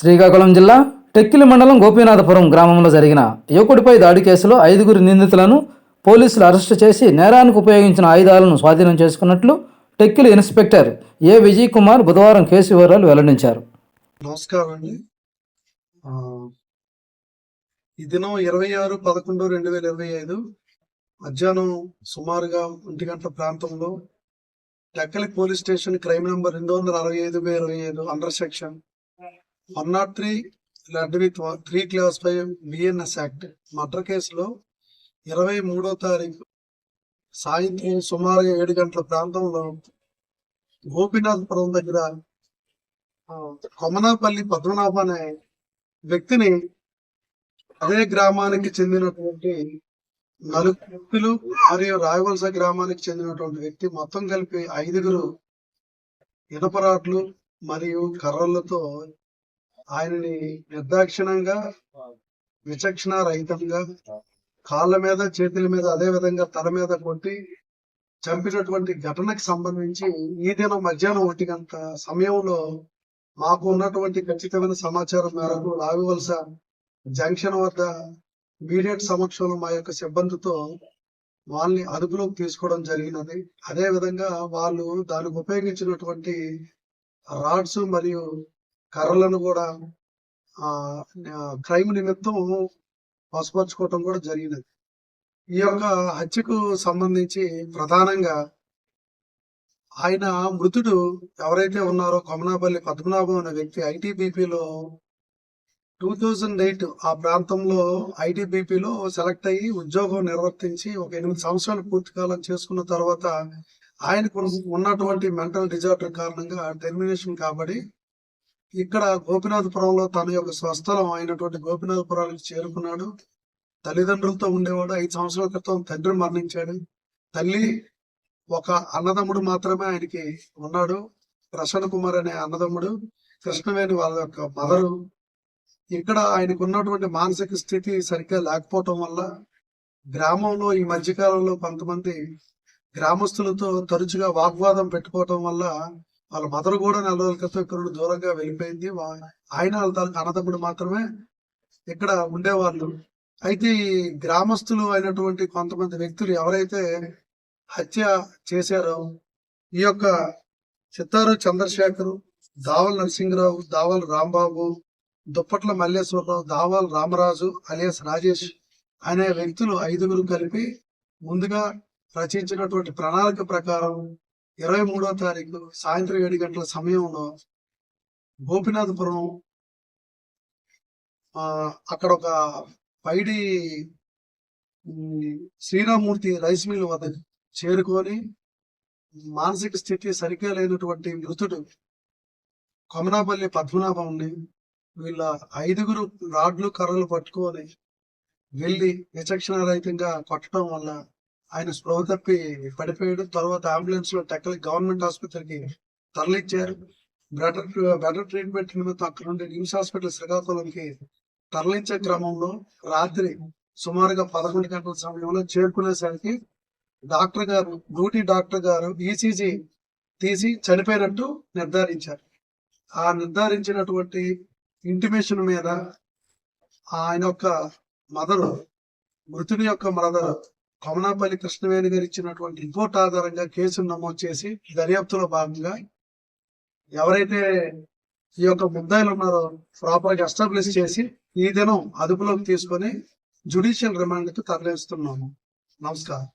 శ్రీకాకుళం జిల్లా టెక్కిలి మండలం గోపీనాథపురం గ్రామంలో జరిగిన యువకుడిపై దాడి కేసులో ఐదుగురు నిందితులను పోలీసులు అరెస్టు చేసి నేరానికి ఉపయోగించిన ఆయుధాలను స్వాధీనం చేసుకున్నట్లు టెక్కిలి ఇన్స్పెక్టర్ ఏ విజయ్ కుమార్ బుధవారం కేసు వివరాలు వెల్లడించారు. నమస్కారం అండి. ఈ దినం ఇరవై ఆరు పదకొండు రెండు వేల ఇరవై ఐదు మధ్యాహ్నం సుమారుగా ఒంటి గంటల ప్రాంతంలో Tekkali police station crime number రెండు వందల అరవై ఐదు బై ఇరవై ఐదు under section one not three లడ్డీ three class five BNS act. Murder కేసులో ఇరవై మూడో తారీఖు సాయంత్రం సుమారుగా ఏడు గంటల ప్రాంతంలో గోపీనాథపురం దగ్గర కొమనాపల్లి పద్మనాభ అనే వ్యక్తిని అదే గ్రామానికి చెందినటువంటి నలుగురు వ్యక్తులు మరియు రాయవలస గ్రామానికి చెందినటువంటి వ్యక్తి మొత్తం కలిపి ఐదుగురు ఇనపరాట్లు మరియు కర్రలతో ఆయనని నిర్దాక్షిణంగా విచక్షణ రహితంగా కాళ్ళ మీద చేతుల మీద అదే విధంగా తల మీద కొట్టి చంపినటువంటి ఘటనకు సంబంధించి ఈ దినం మధ్యాహ్నం ఒంటి గంట సమయంలో మాకు ఉన్నటువంటి ఖచ్చితమైన సమాచారం మేరకు లావివలస జంక్షన్ వద్ద మీడియట్ సమక్షంలో మా యొక్క సిబ్బందితో వాళ్ళని అదుపులోకి తీసుకోవడం జరిగినది. అదే విధంగా వాళ్ళు దానికి ఉపయోగించినటువంటి రాడ్స్ మరియు కర్రలను కూడా ఆ క్రైమ్ నిమిత్తం వసపరుచుకోవటం కూడా జరిగినది. ఈ యొక్క హత్యకు సంబంధించి ప్రధానంగా ఆయన మృతుడు ఎవరైతే ఉన్నారో కొమనాపల్లి పద్మనాభం అనే వ్యక్తి ఐటీబీపీలో టూ థౌజండ్ ఎయిట్ ఆ ప్రాంతంలో ఐటీబీపీలో సెలెక్ట్ అయ్యి ఉద్యోగం నిర్వర్తించి ఒక ఎనిమిది సంవత్సరాలు పూర్తి కాలం చేసుకున్న తర్వాత ఆయనకు ఉన్నటువంటి మెంటల్ డిజార్డర్ కారణంగా టెర్మినేషన్ కాబడి ఇక్కడ గోపినాథపురంలో తన యొక్క స్వస్థలం అయినటువంటి గోపినాథపురానికి చేరుకున్నాడు. తల్లిదండ్రులతో ఉండేవాడు. ఐదు సంవత్సరాల క్రితం తండ్రి మరణించాడు. తల్లి ఒక అన్నదమ్ముడు మాత్రమే ఆయనకి ఉన్నాడు. ప్రసన్న కుమార్ అనే అన్నదమ్ముడు కృష్ణవేణి వాళ్ళ యొక్క మదరు. ఇక్కడ ఆయనకు ఉన్నటువంటి మానసిక స్థితి సరిగ్గా లేకపోవటం వల్ల గ్రామంలో ఈ మధ్యకాలంలో కొంతమంది గ్రామస్తులతో తరచుగా వాగ్వాదం పెట్టుకోవటం వల్ల వాళ్ళ మదర్ కూడా నెల రోజుల క్రితం ఇక్కడ దూరంగా వెళ్ళిపోయింది. ఆయన వాళ్ళ తాలూకు అన్నదమ్ముడు మాత్రమే ఇక్కడ ఉండేవాళ్ళు. అయితే ఈ గ్రామస్తులు అయినటువంటి కొంతమంది వ్యక్తులు ఎవరైతే హత్య చేశారో ఈ యొక్క చిత్తారు చంద్రశేఖర్ దావల్ నరసింహరావు దావల్ రాంబాబు దుప్పట్ల మల్లేశ్వరరావు దావల్ రామరాజు అలియాస్ రాజేష్ అనే వ్యక్తులు ఐదుగురు కలిపి ముందుగా రచించినటువంటి ప్రణాళిక ప్రకారం ఇరవై మూడో తారీఖు సాయంత్రం ఏడు గంటల సమయంలో గోపినాథపురం అక్కడ ఒక పైడి శ్రీరామూర్తి రైస్ మిల్ వద్ద చేరుకొని మానసిక స్థితి సరిగ్గా లేనటువంటి మృతుడు కొమనాపల్లి పద్మనాభంని వీళ్ళ ఐదుగురు రాడ్లు కర్రలు పట్టుకొని వెళ్ళి విచక్షణ రహితంగా కొట్టడం వల్ల ఆయన స్పృహ తప్పి పడిపోయాడు. తర్వాత అంబులెన్స్లో టెక్కలి గవర్నమెంట్ ఆసుపత్రికి తరలించారు బెటర్ బెటర్ ట్రీట్మెంట్ నిమిత్తం అక్కడ నుండి నిమ్స్ హాస్పిటల్ శ్రీకాకుళంకి తరలించే క్రమంలో రాత్రి సుమారుగా పదకొండు గంటల సమయంలో చేరుకునేసరికి డాక్టర్ గారు డ్యూటీ డాక్టర్ గారు ఈసీజీ తీసి చనిపోయినట్టు నిర్ధారించారు. ఆ నిర్ధారించినటువంటి ఇంటిమేషన్ మీద ఆయన యొక్క మదరు మృతుని యొక్క మదరు కొమనాపల్లి కృష్ణవేణి గారు ఇచ్చినటువంటి రిపోర్ట్ ఆధారంగా కేసును నమోదు చేసి దర్యాప్తులో భాగంగా ఎవరైతే ఈ యొక్క ముద్దాయిలు ఉన్నారో ప్రాపర్గా ఎస్టాబ్లిష్ చేసి ఈ దినం అదుపులోకి తీసుకొని జుడిషియల్ రిమాండ్కి తరలిస్తున్నాము. నమస్కారం.